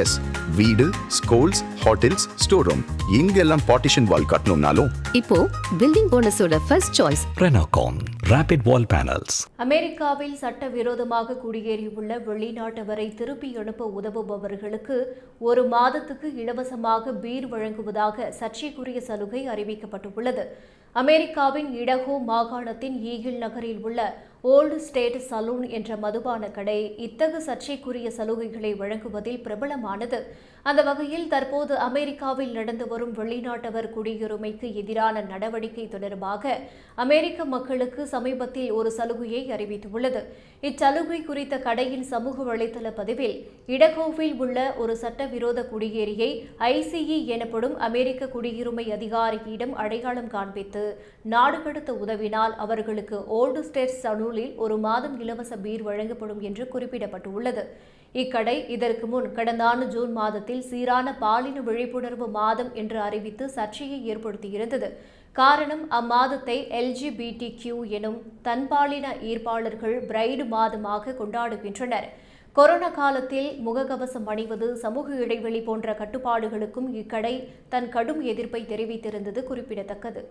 S வீடு schools hotels store room இங்கெல்லாம் partition wall கட்டணும்னாலும். இப்போ building போனஸோட first choice Renocon Rapid Wall Panels. அமெரிக்காவில் சட்டவிரோதமாக குடியேறியுள்ள வெளிநாட்டவரை திருப்பி அனுப்ப உதவுபவர்களுக்கு ஒரு மாதத்துக்கு இலவசமாக பீர் வழங்குவதாக சர்ச்சைக்குரிய சலுகை அறிவிக்கப்பட்டுள்ளது. அமெரிக்காவின் இடஹோ மாகாணத்தின் ஈகிள் நகரில் உள்ள ஓல்டு ஸ்டேட் சலூன் என்ற மதுபான கடை இத்தகு சர்ச்சைக்குரிய சலுகைகளை வழங்குவதில் பிரபலமானது. அந்த வகையில் தற்போது அமெரிக்காவில் நடந்து வரும் வெளிநாட்டவர் குடியுரிமைக்கு எதிரான நடவடிக்கை தொடர்பாக அமெரிக்க மக்களுக்கு சமீபத்தில் ஒரு சலுகையை அறிவித்துள்ளது. இச்சலுகை குறித்த கடையின் சமூக வலைதள பதிவில் இடகோவில் உள்ள ஒரு சட்டவிரோத குடியேறியை ஐசிஇ எனப்படும் அமெரிக்க குடியுரிமை அதிகாரியிடம் அடையாளம் காண்பித்து நாடு கடத்த உதவினால் அவர்களுக்கு ஓல்டு ஸ்டேட் பொருளில் ஒரு மாதம் இலவச பீர் வழங்கப்படும் என்று குறிப்பிடப்பட்டுள்ளது. இக்கடை இதற்கு முன் கடந்த ஆண்டு ஜூன் மாதத்தில் சீரான பாலின விழிப்புணர்வு மாதம் என்று அறிவித்து சர்ச்சையை ஏற்படுத்தியிருந்தது. காரணம் அம்மாதத்தை எல்ஜிபிடி கியூ எனும் தன்பாலின ஈர்ப்பாளர்கள் பிரைடு மாதமாக கொண்டாடுகின்றனர். கொரோனா காலத்தில் முகக்கவசம் அணிவது சமூக இடைவெளி போன்ற கட்டுப்பாடுகளுக்கும் இக்கடை தன் கடும் எதிர்ப்பை தெரிவித்திருந்தது குறிப்பிடத்தக்கது.